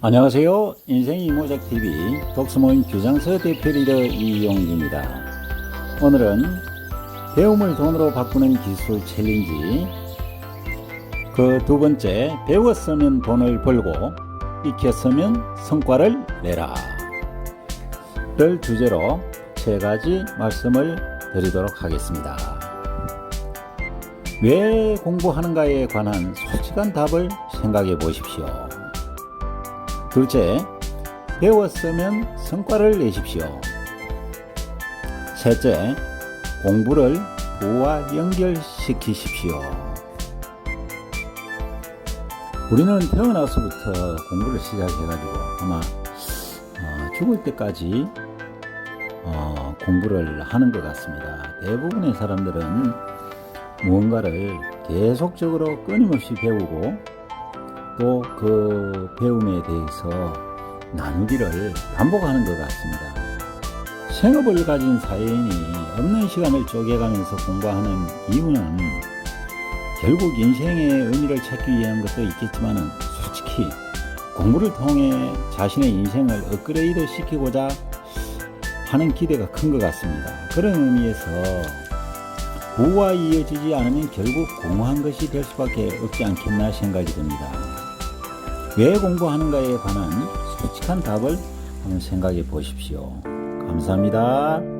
안녕하세요. 인생 이모작 TV 독서모임 규장서 대표 리더 이용기입니다. 오늘은 배움을 돈으로 바꾸는 기술 챌린지 그 두 번째 배웠으면 돈을 벌고 익혔으면 성과를 내라 를 주제로 세 가지 말씀을 드리도록 하겠습니다. 왜 공부하는가에 관한 솔직한 답을 생각해 보십시오. 둘째, 배웠으면 성과를 내십시오. 셋째, 공부를 부와 연결시키십시오. 우리는 태어나서부터 공부를 시작해가지고 아마 어, 죽을 때까지 어, 공부를 하는 것 같습니다. 대부분의 사람들은 무언가를 계속적으로 끊임없이 배우고 또 그 배움에 대해서 나누기를 반복하는 것 같습니다. 생업을 가진 사회인이 없는 시간을 쪼개가면서 공부하는 이유는 결국 인생의 의미를 찾기 위한 것도 있겠지만 솔직히 공부를 통해 자신의 인생을 업그레이드 시키고자 하는 기대가 큰 것 같습니다. 그런 의미에서 부와 이어지지 않으면 결국 공허한 것이 될 수밖에 없지 않겠나 생각이 듭니다. 왜 공부하는가에 관한 솔직한 답을 한번 생각해 보십시오. 감사합니다.